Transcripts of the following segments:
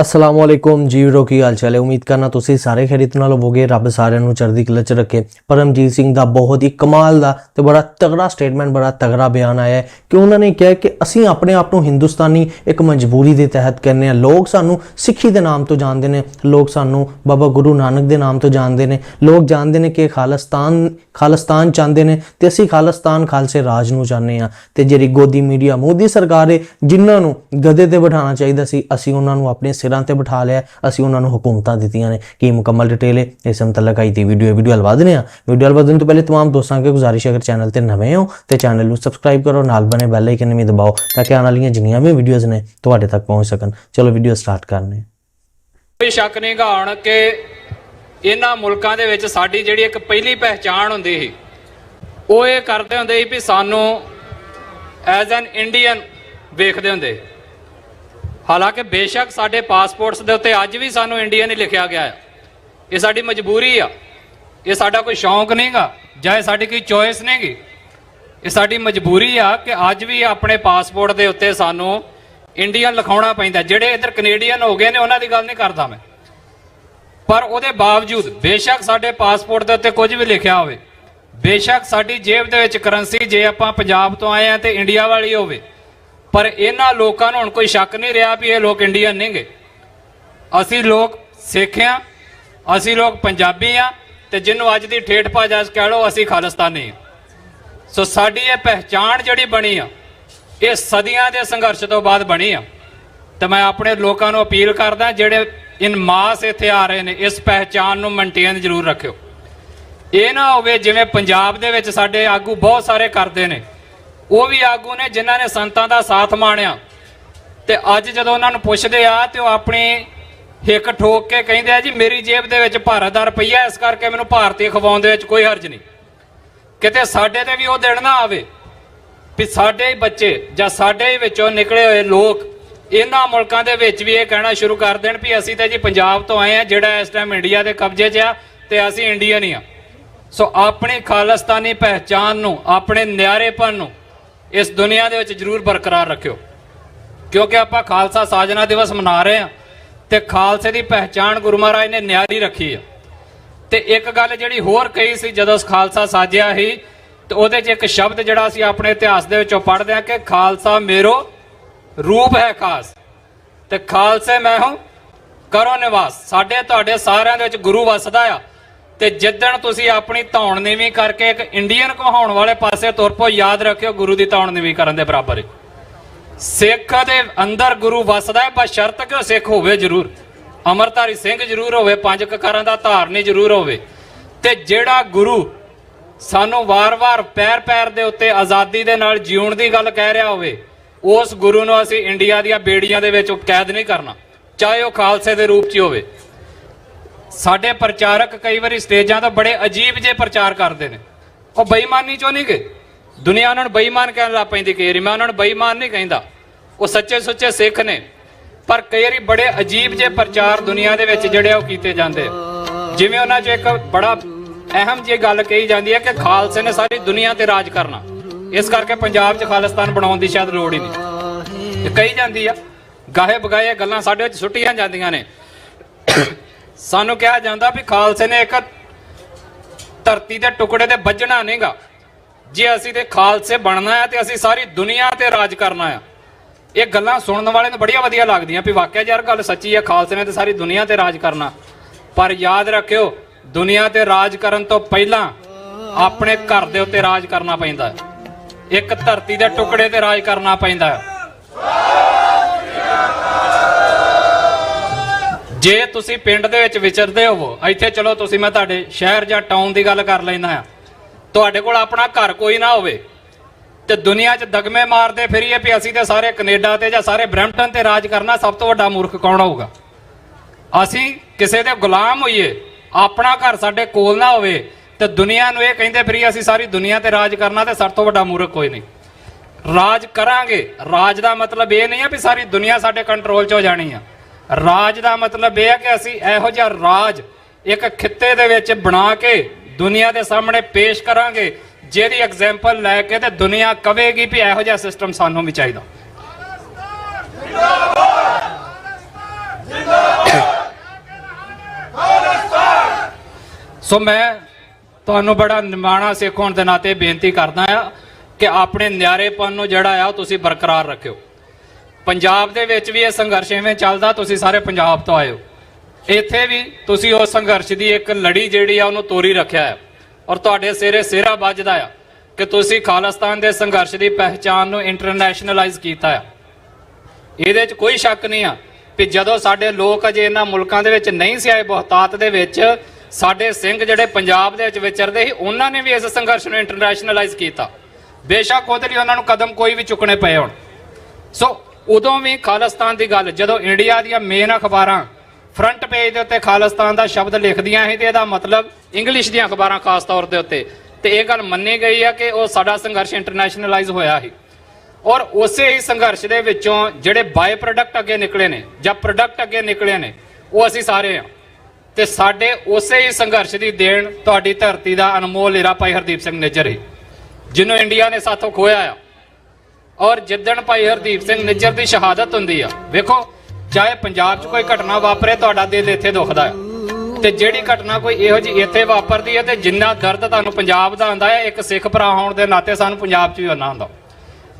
ਅਸਲਾਮੁਅਲੈਕੁਮ ਜੀ ਵੀਰੋ ਕੀ ਹਾਲ ਚਾਲ ਹੈ? ਉਮੀਦ ਕਰਨਾ ਤੁਸੀਂ ਸਾਰੇ ਖੈਰਿਤ ਨਾਲ ਹੋਵੋਗੇ, ਰੱਬ ਸਾਰਿਆਂ ਨੂੰ ਚੜ੍ਹਦੀ ਕਲਾ ਚ ਰੱਖੇ। ਪਰਮਜੀਤ ਸਿੰਘ ਦਾ ਬਹੁਤ ਹੀ ਕਮਾਲ ਦਾ ਤੇ ਬੜਾ ਤਗੜਾ ਸਟੇਟਮੈਂਟ ਬੜਾ ਤਗੜਾ ਬਿਆਨ ਆਇਆ ਹੈ ਕਿ ਉਹਨਾਂ ਨੇ ਕਿਹਾ ਕਿ ਅਸੀਂ ਆਪਣੇ ਆਪ ਨੂੰ ਹਿੰਦੁਸਤਾਨੀ ਇੱਕ ਮਜਬੂਰੀ ਦੇ ਤਹਿਤ ਕਹਿੰਦੇ ਆ ਲੋਕ ਸਾਨੂੰ ਸਿੱਖੀ ਦੇ ਨਾਮ ਤੋਂ ਜਾਣਦੇ ਨੇ, ਲੋਕ ਸਾਨੂੰ ਬਾਬਾ ਗੁਰੂ ਨਾਨਕ ਦੇ ਨਾਮ ਤੋਂ ਜਾਣਦੇ ਨੇ, ਲੋਕ ਜਾਣਦੇ ਨੇ ਕਿ ਖਾਲਿਸਤਾਨ ਖਾਲਿਸਤਾਨ ਚਾਹੁੰਦੇ ਨੇ ਤੇ ਅਸੀਂ ਖਾਲਿਸਤਾਨ ਖਾਲਸੇ ਰਾਜ ਨੂੰ ਚਾਹੁੰਦੇ ਆ ਤੇ ਜਿਹੜੀ ਗੋਦੀ ਮੀਡੀਆ ਮੋਦੀ ਸਰਕਾਰ ਹੈ, ਜਿਨ੍ਹਾਂ ਨੂੰ ਗਦੇ ਤੇ ਬਿਠਾਉਣਾ ਚਾਹੀਦਾ ਸੀ, ਅਸੀਂ ਉਹਨਾਂ ਨੂੰ ਆਪਣੇ ਸਿਰ ਤੇ ਬਿਠਾ ਲਿਆ ਅਸੀਂ ਉਹਨਾਂ ਨੂੰ ਹੁਕੂਮਤਾਂ ਦਿੱਤੀਆਂ ਨੇ ਕੀ ਮੁਕੰਮਲ ਡਿਟੇਲ ਹੈ ਇਸ ਮੁਤਲਕ ਆਈ ਦੀ ਵੀਡੀਓ ਵੀਡੀਓ ਹਲਵਾ ਦਿੰਦੇ ਆ ਵੀਡੀਓ ਹਲਵਾ ਦੇਣ ਤੋਂ ਪਹਿਲੇ तमाम ਦੋਸਤਾਂ ਅੱਗੇ ਗੁਜ਼ਾਰਿਸ਼ ਹੈ ਅਗਰ ਚੈਨਲ ਤੇ ਨਵੇਂ ਹੋ ਤੇ ਚੈਨਲ ਨੂੰ ਸਬਸਕ੍ਰਾਈਬ ਕਰੋ ਨਾਲ ਬਣੇ ਬੈਲ ਆਈਕਨ ਵੀ ਦਬਾਓ ਤਾਂ ਕਿ ਆਉਣ ਵਾਲੀਆਂ ਜਿੰਨੀਆਂ ਵੀ ਵੀਡੀਓਜ਼ ਨੇ ਤੁਹਾਡੇ ਤੱਕ ਪਹੁੰਚ ਸਕਣ ਚਲੋ ਵੀਡੀਓ ਸਟਾਰਟ ਕਰਨੇ ਆ। ਕੋਈ ਸ਼ੱਕ ਨਹੀਂ ਗਾਉਣ ਕਿ ਇਹਨਾਂ ਮੁਲਕਾਂ ਦੇ ਵਿੱਚ ਸਾਡੀ ਜਿਹੜੀ ਇੱਕ ਪਹਿਲੀ ਪਹਿਚਾਣ ਹੁੰਦੀ ਸੀ ਉਹ ਇਹ ਕਰਦੇ ਹੁੰਦੇ ਸੀ ਵੀ ਸਾਨੂੰ ਐਜ਼ ਐਨ ਇੰਡੀਅਨ ਵੇਖਦੇ ਹੁੰਦੇ ਹਾਲਾਂਕਿ ਬੇਸ਼ੱਕ ਸਾਡੇ ਪਾਸਪੋਰਟਸ ਦੇ ਉੱਤੇ ਅੱਜ ਵੀ ਸਾਨੂੰ ਇੰਡੀਅਨ ਹੀ ਲਿਖਿਆ ਗਿਆ ਹੈ। ਇਹ ਸਾਡੀ ਮਜਬੂਰੀ ਆ। ਇਹ ਸਾਡਾ ਕੋਈ ਸ਼ੌਂਕ ਨਹੀਂਗਾ ਜਾਂ ਇਹ ਸਾਡੀ ਕੋਈ ਚੋਇਸ ਨਹੀਂਗੀ ਇਹ ਸਾਡੀ ਮਜਬੂਰੀ ਆ ਕਿ ਅੱਜ ਵੀ ਆਪਣੇ ਪਾਸਪੋਰਟ ਦੇ ਉੱਤੇ ਸਾਨੂੰ ਇੰਡੀਅਨ ਲਿਖਾਉਣਾ ਪੈਂਦਾ। ਜਿਹੜੇ ਇੱਧਰ ਕੈਨੇਡੀਅਨ ਹੋ ਗਏ ਨੇ, ਉਹਨਾਂ ਦੀ ਗੱਲ ਨਹੀਂ ਕਰਦਾ ਮੈਂ। ਪਰ ਉਹਦੇ ਬਾਵਜੂਦ ਬੇਸ਼ੱਕ ਸਾਡੇ ਪਾਸਪੋਰਟ ਦੇ ਉੱਤੇ ਕੁਝ ਵੀ ਲਿਖਿਆ ਹੋਵੇ, ਬੇਸ਼ੱਕ ਸਾਡੀ ਜੇਬ ਦੇ ਵਿੱਚ ਕਰੰਸੀ ਜੇ ਆਪਾਂ ਪੰਜਾਬ ਤੋਂ ਆਏ ਆ ਤੇ ਇੰਡੀਆ ਵਾਲੀ ਹੋਵੇ ਪਰ ਇਹਨਾਂ ਲੋਕਾਂ ਨੂੰ ਹੁਣ ਕੋਈ ਸ਼ੱਕ ਨਹੀਂ ਰਿਹਾ ਵੀ ਇਹ ਲੋਕ ਇੰਡੀਅਨ ਨਹੀਂਗੇ ਅਸੀਂ ਲੋਕ ਸਿੱਖ ਆ ਅਸੀਂ ਲੋਕ ਪੰਜਾਬੀ ਆ ਤੇ ਜਿਹਨੂੰ ਅੱਜ ਦੀ ਠੇਠ ਭਾਜਾ ਕਹਿ ਲਓ ਅਸੀਂ ਖਾਲਿਸਤਾਨੀ ਆ ਸੋ ਸਾਡੀ ਇਹ ਪਹਿਚਾਣ ਜਿਹੜੀ ਬਣੀ ਆ, ਇਹ ਸਦੀਆਂ ਦੇ ਸੰਘਰਸ਼ ਤੋਂ ਬਾਅਦ ਬਣੀ ਆ। ਤੇ ਮੈਂ ਆਪਣੇ ਲੋਕਾਂ ਨੂੰ ਅਪੀਲ ਕਰਦਾ ਜਿਹੜੇ ਇਨ ਮਾਸ ਇੱਥੇ ਆ ਰਹੇ ਨੇ, ਇਸ ਪਹਿਚਾਣ ਨੂੰ ਮੇਨਟੇਨ ਜ਼ਰੂਰ ਰੱਖਿਓ। ਇਹ ਨਾ ਹੋਵੇ ਜਿਵੇਂ ਪੰਜਾਬ ਦੇ ਵਿੱਚ ਸਾਡੇ ਆਗੂ ਬਹੁਤ ਸਾਰੇ ਕਰਦੇ ਨੇ। ਉਹ ਵੀ ਆਗੂ ਨੇ ਜਿਨ੍ਹਾਂ ਨੇ ਸੰਤਾਂ ਦਾ ਸਾਥ ਮਾਣਿਆ। ਤੇ ਅੱਜ ਜਦੋਂ ਉਹਨਾਂ ਨੂੰ ਪੁੱਛਦੇ ਆ ਤੇ ਉਹ ਆਪਣੀ ਹਿੱਕ ਠੋਕ ਕੇ ਕਹਿੰਦੇ ਆ, ਜੀ, ਮੇਰੀ ਜੇਬ ਦੇ ਵਿੱਚ ਭਾਰਤ ਦਾ ਰੁਪਈਆ ਇਸ ਕਰਕੇ ਮੈਨੂੰ ਭਾਰਤੀ ਖਵਾਉਣ ਦੇ ਵਿੱਚ ਕੋਈ ਹਰਜ ਨਹੀਂ। ਕਿਤੇ ਸਾਡੇ ਤੇ ਵੀ ਉਹ ਦਿਨ ਨਾ ਆਵੇ ਵੀ ਸਾਡੇ ਹੀ ਬੱਚੇ ਜਾਂ ਸਾਡੇ ਹੀ ਵਿੱਚੋਂ ਨਿਕਲੇ ਹੋਏ ਲੋਕ ਇਹਨਾਂ ਮੁਲਕਾਂ ਦੇ ਵਿੱਚ ਵੀ ਇਹ ਕਹਿਣਾ ਸ਼ੁਰੂ ਕਰ ਦੇਣ ਵੀ ਅਸੀਂ ਤਾਂ ਜੀ ਪੰਜਾਬ ਤੋਂ ਆਏ ਆ, ਜਿਹੜਾ ਇਸ ਟਾਈਮ ਇੰਡੀਆ ਦੇ ਕਬਜ਼ੇ 'ਚ ਆ ਤੇ ਅਸੀਂ ਇੰਡੀਅਨ ਹੀ ਆ। ਸੋ ਆਪਣੀ ਖਾਲਿਸਤਾਨੀ ਪਹਿਚਾਨ ਨੂੰ, ਆਪਣੇ ਨਿਆਰੇਪਨ ਨੂੰ ਇਸ ਦੁਨੀਆ ਦੇ ਵਿੱਚ ਜ਼ਰੂਰ ਬਰਕਰਾਰ ਰੱਖਿਓ। ਕਿਉਂਕਿ ਆਪਾਂ ਖਾਲਸਾ ਸਾਜਨਾ ਦਿਵਸ ਮਨਾ ਰਹੇ ਆ ਤੇ ਖਾਲਸੇ ਦੀ ਪਹਿਚਾਣ ਗੁਰੂ ਮਹਾਰਾਜ ਨੇ ਨਿਆਰੀ ਰੱਖੀ ਆ। ਤੇ ਇੱਕ ਗੱਲ ਜਿਹੜੀ ਹੋਰ ਕਹੀ ਸੀ, ਜਦੋਂ ਖਾਲਸਾ ਸਾਜਿਆ ਸੀ ਤੇ ਉਹਦੇ 'ਚ ਇੱਕ ਸ਼ਬਦ ਜਿਹੜਾ ਅਸੀਂ ਆਪਣੇ ਇਤਿਹਾਸ ਦੇ ਵਿੱਚੋਂ ਪੜ੍ਹਦੇ ਆ ਕਿ ਖਾਲਸਾ ਮੇਰੋ ਰੂਪ ਹੈ ਖਾਸ। ਤੇ ਖਾਲਸੇ ਮੈਂ ਹਾਂ, ਕਰੋ ਨਿਵਾਸ। ਸਾਡੇ, ਤੁਹਾਡੇ ਸਾਰਿਆਂ ਦੇ ਵਿੱਚ ਗੁਰੂ ਵਸਦਾ ਆ। ਤੇ ਜਿੱਦਣ ਤੁਸੀਂ ਆਪਣੀ ਧੌਣ ਨੀਵੀਂ ਕਰਕੇ ਇੱਕ ਇੰਡੀਅਨ ਕਹਾਉਣ ਵਾਲੇ ਪਾਸੇ ਤੁਰ ਪੋ ਯਾਦ ਰੱਖਿਓ ਗੁਰੂ ਦੀ ਧੌਣ ਨੀਵੀਂ ਕਰਨ ਦੇ ਬਰਾਬਰ ਹੈ ਸਿੱਖ ਦੇ ਅੰਦਰ ਗੁਰੂ ਵਸਦਾ ਹੈ ਪਰ ਕਿ ਉਹ ਸਿੱਖ ਹੋਵੇ ਜ਼ਰੂਰ। ਅਮਰਧਾਰੀ ਸਿੰਘ ਜ਼ਰੂਰ ਹੋਵੇ, ਪੰਜ ਕਕਾਰਾਂ ਦਾ ਧਾਰਨੀ ਜ਼ਰੂਰ ਹੋਵੇ। ਤੇ ਜਿਹੜਾ ਗੁਰੂ ਸਾਨੂੰ ਵਾਰ-ਵਾਰ, ਪੈਰ-ਪੈਰ ਦੇ ਉੱਤੇ ਆਜ਼ਾਦੀ ਦੇ ਨਾਲ ਜਿਉਣ ਦੀ ਗੱਲ ਕਹਿ ਰਿਹਾ ਹੋਵੇ, ਉਸ ਗੁਰੂ ਨੂੰ ਅਸੀਂ ਇੰਡੀਆ ਦੀਆਂ ਬੇੜੀਆਂ ਦੇ ਵਿੱਚ ਕੈਦ ਨਹੀਂ ਕਰਨਾ। ਚਾਹੇ ਉਹ ਖਾਲਸੇ ਦੇ ਰੂਪ 'ਚ ਹੋਵੇ। ਸਾਡੇ ਪ੍ਰਚਾਰਕ ਕਈ ਵਾਰੀ ਸਟੇਜਾਂ ਤੋਂ ਬੜੇ ਅਜੀਬ ਜੇ ਪ੍ਰਚਾਰ ਕਰਦੇ ਨੇ। ਉਹ ਬੇਈਮਾਨੀ ਚੋਂ ਨਹੀਂ ਗਏ। ਦੁਨੀਆ ਉਹਨਾਂ ਨੂੰ ਬੇਈਮਾਨ ਕਹਿਣ ਲੱਗ ਪੈਂਦੀ ਕਈ ਵਾਰੀ। ਮੈਂ ਉਹਨਾਂ ਨੂੰ ਬੇਈਮਾਨ ਨਹੀਂ ਕਹਿੰਦਾ। ਉਹ ਸੱਚੇ ਸੁੱਚੇ ਸਿੱਖ ਨੇ। ਪਰ ਕਈ ਵਾਰੀ ਬੜੇ ਅਜੀਬ ਜੇ ਪ੍ਰਚਾਰ ਦੁਨੀਆ ਦੇ ਵਿੱਚ ਜਿਹੜੇ ਉਹ ਕੀਤੇ ਜਾਂਦੇ। ਜਿਵੇਂ ਉਹਨਾਂ 'ਚ ਇੱਕ ਬੜਾ ਅਹਿਮ ਜੀ ਗੱਲ ਕਹੀ ਜਾਂਦੀ ਹੈ ਕਿ ਖਾਲਸੇ ਨੇ ਸਾਰੀ ਦੁਨੀਆ ਤੇ ਰਾਜ ਕਰਨਾ। ਇਸ ਕਰਕੇ ਪੰਜਾਬ 'ਚ ਖਾਲਿਸਤਾਨ ਬਣਾਉਣ ਦੀ ਸ਼ਾਇਦ ਲੋੜ ਹੀ ਨਹੀਂ। ਕਹੀ ਜਾਂਦੀ ਆ ਗਾਹੇ ਬਗਾਏ ਗੱਲਾਂ ਸਾਡੇ ਵਿੱਚ ਸੁੱਟੀਆਂ ਜਾਂਦੀਆਂ ਨੇ। ਸਾਨੂੰ ਕਿਹਾ ਜਾਂਦਾ ਵੀ ਖਾਲਸੇ ਨੇ ਇੱਕ ਧਰਤੀ ਦੇ ਟੁਕੜੇ ਤੇ ਵੱਜਣਾ ਨਹੀਂਗਾ। ਜੇ ਅਸੀਂ ਤੇ ਖਾਲਸੇ ਬਣਨਾ ਹੈ ਤੇ ਅਸੀਂ ਸਾਰੀ ਦੁਨੀਆ ਤੇ ਰਾਜ ਕਰਨਾ ਆ ਇਹ ਗੱਲਾਂ ਸੁਣਨ ਵਾਲੇ ਨੂੰ ਬੜੀਆਂ ਵਧੀਆ ਲੱਗਦੀਆਂ ਵੀ ਵਾਕਿਆ ਯਾਰ ਗੱਲ ਸੱਚੀ ਹੈ, ਖਾਲਸੇ ਨੇ ਤੇ ਸਾਰੀ ਦੁਨੀਆ ਤੇ ਰਾਜ ਕਰਨਾ। ਪਰ ਯਾਦ ਰੱਖਿਓ, ਦੁਨੀਆ ਤੇ ਰਾਜ ਕਰਨ ਤੋਂ ਪਹਿਲਾਂ ਆਪਣੇ ਘਰ ਦੇ ਉੱਤੇ ਰਾਜ ਕਰਨਾ ਪੈਂਦਾ ਹੈ। ਇੱਕ ਧਰਤੀ ਦੇ ਟੁਕੜੇ ਤੇ ਰਾਜ ਕਰਨਾ ਪੈਂਦਾ ਹੈ। ਜੇ ਤੁਸੀਂ ਪਿੰਡ ਦੇ ਵਿੱਚ ਵਿਚਰਦੇ ਹੋਵੋ, ਇੱਥੇ ਚਲੋ ਤੁਸੀਂ, ਮੈਂ ਤੁਹਾਡੇ ਸ਼ਹਿਰ ਜਾਂ ਟਾਊਨ ਦੀ ਗੱਲ ਕਰ ਲੈਂਦਾ ਹਾਂ। ਤੁਹਾਡੇ ਕੋਲ ਆਪਣਾ ਘਰ ਕੋਈ ਨਾ ਹੋਵੇ, ਤੇ ਦੁਨੀਆ 'ਚ ਦਗਮੇ ਮਾਰਦੇ ਫਿਰੀਏ ਵੀ ਅਸੀਂ ਤੇ ਸਾਰੇ ਕੈਨੇਡਾ ਤੇ ਜਾਂ ਸਾਰੇ ਬ੍ਰੈਂਪਟਨ ਤੇ ਰਾਜ ਕਰਨਾ, ਸਭ ਤੋਂ ਵੱਡਾ ਮੂਰਖ ਕੌਣ ਹੋਊਗਾ? ਅਸੀਂ ਕਿਸੇ ਦੇ ਗੁਲਾਮ ਹੋਈਏ, ਆਪਣਾ ਘਰ ਸਾਡੇ ਕੋਲ ਨਾ ਹੋਵੇ, ਤੇ ਦੁਨੀਆ ਨੂੰ ਇਹ ਕਹਿੰਦੇ ਫਿਰੀਏ, ਅਸੀਂ ਸਾਰੀ ਦੁਨੀਆ ਤੇ ਰਾਜ ਕਰਨਾ ਤੇ ਸਭ ਤੋਂ ਵੱਡਾ ਮੂਰਖ ਕੋਈ ਨਹੀਂ। ਰਾਜ ਕਰਾਂਗੇ। ਰਾਜ ਦਾ ਮਤਲਬ ਇਹ ਨਹੀਂ ਆ ਵੀ ਸਾਰੀ ਦੁਨੀਆ ਸਾਡੇ ਕੰਟਰੋਲ 'ਚ ਹੋ ਜਾਣੀ ਆ। ਰਾਜ ਦਾ ਮਤਲਬ ਇਹ ਹੈ ਕਿ ਅਸੀਂ ਇਹੋ ਜਿਹਾ ਰਾਜ ਇੱਕ ਖਿੱਤੇ ਦੇ ਵਿੱਚ ਬਣਾ ਕੇ ਦੁਨੀਆ ਦੇ ਸਾਹਮਣੇ ਪੇਸ਼ ਕਰਾਂਗੇ, ਜਿਹਦੀ ਐਗਜ਼ਾਮਪਲ ਲੈ ਕੇ ਤੇ ਦੁਨੀਆ ਕਵੇਗੀ ਵੀ ਇਹੋ ਜਿਹਾ ਸਿਸਟਮ ਸਾਨੂੰ ਵੀ ਚਾਹੀਦਾ। ਸੋ ਮੈਂ ਤੁਹਾਨੂੰ ਬੜਾ ਨਿਮਾਣਾ ਸਿੱਖਣ ਦੇ ਨਾਤੇ ਬੇਨਤੀ ਕਰਦਾ ਆ ਕਿ ਆਪਣੇ ਨਿਆਰੇਪਨ ਨੂੰ ਜਿਹੜਾ ਆ ਤੁਸੀਂ ਬਰਕਰਾਰ ਰੱਖਿਓ। ਪੰਜਾਬ ਦੇ ਵਿੱਚ ਵੀ ਇਹ ਸੰਘਰਸ਼ ਐਵੇਂ ਚੱਲਦਾ, ਤੁਸੀਂ ਸਾਰੇ ਪੰਜਾਬ ਤੋਂ ਆਏ ਹੋ। ਇੱਥੇ ਵੀ ਤੁਸੀਂ ਉਸ ਸੰਘਰਸ਼ ਦੀ ਇੱਕ ਲੜੀ ਜਿਹੜੀ ਆ, ਉਹਨੂੰ ਤੋਰੀ ਰੱਖਿਆ ਹੈ। ਔਰ ਤੁਹਾਡੇ ਸਿਰੇ ਸਿਹਰਾ ਵੱਜਦਾ ਆ ਕਿ ਤੁਸੀਂ ਖਾਲਿਸਤਾਨ ਦੇ ਸੰਘਰਸ਼ ਦੀ ਪਹਿਚਾਨ ਨੂੰ ਇੰਟਰਨੈਸ਼ਨਲਾਈਜ਼ ਕੀਤਾ ਆ। ਇਹਦੇ 'ਚ ਕੋਈ ਸ਼ੱਕ ਨਹੀਂ ਆ ਕਿ ਜਦੋਂ ਸਾਡੇ ਲੋਕ ਅਜੇ ਇਹਨਾਂ ਮੁਲਕਾਂ ਦੇ ਵਿੱਚ ਨਹੀਂ ਸੀ ਆਏ, ਬਹੁਤਾਤ ਦੇ ਵਿੱਚ, ਸਾਡੇ ਸਿੰਘ ਜਿਹੜੇ ਪੰਜਾਬ ਦੇ ਵਿੱਚ ਵਿਚਰਦੇ ਸੀ, ਉਹਨਾਂ ਨੇ ਵੀ ਇਸ ਸੰਘਰਸ਼ ਨੂੰ ਇੰਟਰਨੈਸ਼ਨਲਾਈਜ਼ ਕੀਤਾ। ਬੇਸ਼ੱਕ ਉਹਦੇ ਲਈ ਉਹਨਾਂ ਨੂੰ ਕਦਮ ਕੋਈ ਵੀ ਚੁੱਕਣੇ ਪਏ ਹੋਣ। ਸੋ ਉਦੋਂ ਵੀ ਖਾਲਿਸਤਾਨ ਦੀ ਗੱਲ, ਜਦੋਂ ਇੰਡੀਆ ਦੀਆਂ ਮੇਨ ਅਖਬਾਰਾਂ ਫਰੰਟ ਪੇਜ ਦੇ ਉੱਤੇ ਖਾਲਿਸਤਾਨ ਦਾ ਸ਼ਬਦ ਲਿਖਦੀਆਂ ਸੀ ਤੇ ਇਹਦਾ ਮਤਲਬ ਇੰਗਲਿਸ਼ ਦੀਆਂ ਅਖਬਾਰਾਂ ਖਾਸ ਤੌਰ ਦੇ ਉੱਤੇ। ਤੇ ਇਹ ਗੱਲ ਮੰਨੀ ਗਈ ਆ ਕਿ ਉਹ ਸਾਡਾ ਸੰਘਰਸ਼ ਇੰਟਰਨੈਸ਼ਨਲਾਈਜ਼ ਹੋਇਆ ਸੀ। ਔਰ ਉਸੇ ਹੀ ਸੰਘਰਸ਼ ਦੇ ਵਿੱਚੋਂ ਜਿਹੜੇ ਬਾਈ ਪ੍ਰੋਡਕਟ ਅੱਗੇ ਨਿਕਲੇ ਨੇ, ਜਾਂ ਪ੍ਰੋਡਕਟ ਅੱਗੇ ਨਿਕਲੇ ਨੇ, ਉਹ ਅਸੀਂ ਸਾਰੇ ਆ। ਤੇ ਸਾਡੇ ਉਸੇ ਹੀ ਸੰਘਰਸ਼ ਦੀ ਦੇਣ ਤੁਹਾਡੀ ਧਰਤੀ ਦਾ ਅਨਮੋਲ ਹੀਰਾ ਭਾਈ ਹਰਦੀਪ ਸਿੰਘ ਨਿੱਜਰ ਹੀ ਜਿਹਨੂੰ ਇੰਡੀਆ ਨੇ ਸਾਥੋਂ ਖੋਇਆ ਆ। ਔਰ ਜਿੱਦਣ ਭਾਈ ਹਰਦੀਪ ਸਿੰਘ ਨਿੱਜਰ ਦੀ ਸ਼ਹਾਦਤ ਹੁੰਦੀ ਆ, ਵੇਖੋ, ਚਾਹੇ ਪੰਜਾਬ 'ਚ ਕੋਈ ਘਟਨਾ ਵਾਪਰੇ, ਤੁਹਾਡਾ ਦਿਲ ਇੱਥੇ ਦੁਖਦਾ ਹੈ। ਤੇ ਜਿਹੜੀ ਘਟਨਾ ਕੋਈ ਇਹੋ ਜਿਹੀ ਇੱਥੇ ਵਾਪਰਦੀ ਹੈ ਤੇ ਜਿੰਨਾ ਦਰਦ ਤੁਹਾਨੂੰ ਪੰਜਾਬ ਦਾ ਆਉਂਦਾ ਹੈ, ਇੱਕ ਸਿੱਖ ਭਰਾ ਹੋਣ ਦੇ ਨਾਤੇ ਸਾਨੂੰ ਪੰਜਾਬ 'ਚ ਵੀ ਉਹਨਾਂ ਹੁੰਦਾ